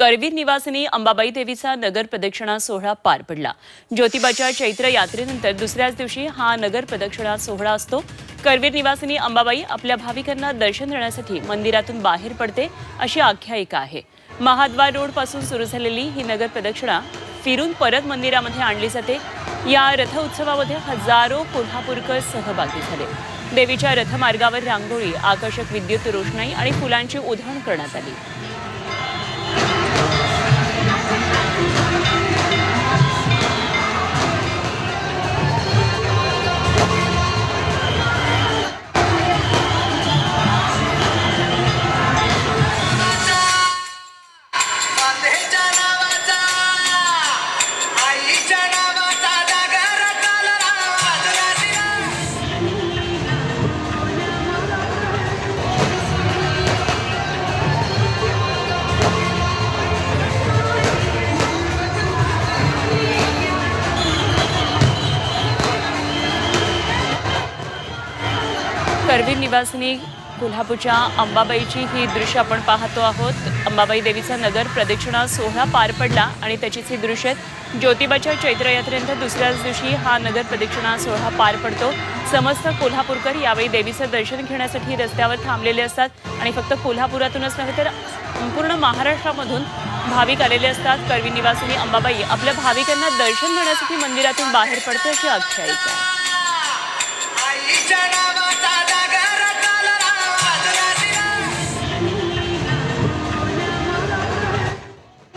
करवीर निवासिनी अंबाबाई देवीचा नगर प्रदक्षिणा सोहळा पार पडला. ज्योतिबाच्या चैत्र यात्रेनंतर दुसऱ्याच दिवशी हा नगर प्रदक्षिणा सोहळा असतो. करवीर निवासिनी अंबाबाई आपल्या भाविकांना दर्शन देण्यासाठी मंदिरातून बाहेर पडते अशी आख्यायिका आहे. महाद्वार रोडपासून सुरू झालेली ही नगर प्रदक्षिणा फिरून परत मंदिरामध्ये आणली जाते. या रथ उत्सवामध्ये हजारो कोल्हापूरकर सहभागी झाले. देवीच्या रथमार्गावर रांगोळी आकर्षक विद्युत रोषणाई आणि फुलांची उधळण करण्यात आली. करवीर निवासिनी कोल्हापूरच्या अंबाबाईची ही दृश्य आपण पाहतो आहोत. अंबाबाई देवीचा नगर प्रदक्षिणा सोहळा पार पडला आणि त्याचीच ही दृश्य ज्योतिबाच्या चैत्र यात्रेनंतर दुसऱ्याच दिवशी हा नगर प्रदक्षिणा सोहळा पार पडतो. समस्त कोल्हापूरकर यावेळी देवीचं दर्शन घेण्यासाठी रस्त्यावर थांबलेले असतात आणि फक्त कोल्हापुरातूनच नव्हे तर संपूर्ण महाराष्ट्रामधून भाविक आलेले असतात. करवी निवासिनी अंबाबाई आपल्या भाविकांना दर्शन घेण्यासाठी मंदिरातून बाहेर पडते अशी आख्यायिका